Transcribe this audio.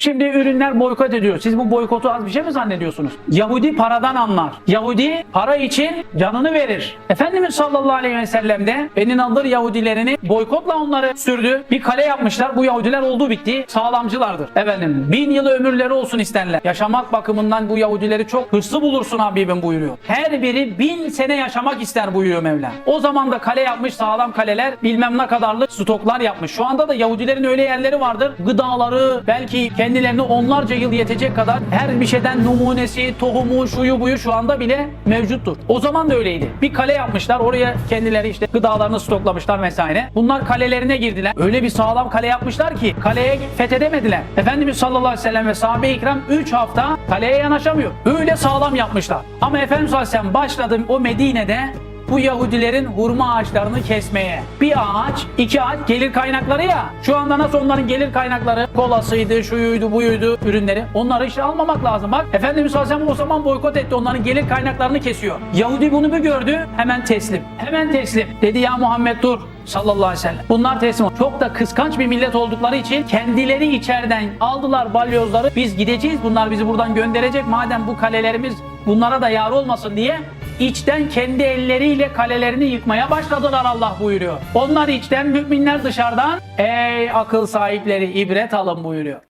Şimdi ürünler boykot ediyor. Siz bu boykotu az bir şey mi zannediyorsunuz? Yahudi paradan anlar. Yahudi para için canını verir. Efendimiz sallallahu aleyhi ve sellem de Beni Nadır Yahudilerini boykotla onları sürdü. Bir kale yapmışlar. Bu Yahudiler olduğu bitti. Sağlamcılardır. Efendim bin yıl ömürleri olsun isterler. Yaşamak bakımından bu Yahudileri çok hırslı bulursun Habibim buyuruyor. Her biri bin sene yaşamak ister buyuruyor Mevla. O zaman da kale yapmış sağlam kaleler bilmem ne kadarlık stoklar yapmış. Şu anda da Yahudilerin öyle yerleri vardır. Gıdaları belki kendilerine onlarca yıl yetecek kadar her bir şeyden numunesi, tohumu, şuyu buyu şu anda bile mevcuttur. O zaman da öyleydi. Bir kale yapmışlar. Oraya kendileri işte gıdalarını stoklamışlar vesaire. Bunlar kalelerine girdiler. Öyle bir sağlam kale yapmışlar ki kaleye fethedemediler. Efendimiz sallallahu aleyhi ve sellem ve sahabe-i ikram 3 hafta kaleye yanaşamıyor. Öyle sağlam yapmışlar. Ama Efendimiz sallallahu aleyhi ve sellem başladı o Medine'de bu Yahudilerin hurma ağaçlarını kesmeye. Bir ağaç, iki ağaç gelir kaynakları ya. Şu anda nasıl onların gelir kaynakları kolasıydı, şuyuydu, buyuydu ürünleri. Onları işte almamak lazım. Bak Efendimiz sallallahu aleyhi ve sellem o zaman boykot etti. Onların gelir kaynaklarını kesiyor. Yahudi bunu bir gördü. Hemen teslim. Hemen teslim. Dedi ya Muhammed dur sallallahu aleyhi ve sellem. Bunlar teslim oldu. Çok da kıskanç bir millet oldukları için kendileri içeriden aldılar balyozları. Biz gideceğiz. Bunlar bizi buradan gönderecek. Madem bu kalelerimiz bunlara da yar olmasın diye içten kendi elleriyle kalelerini yıkmaya başladılar Allah buyuruyor. Onlar içten müminler dışarıdan ey akıl sahipleri ibret alın buyuruyor.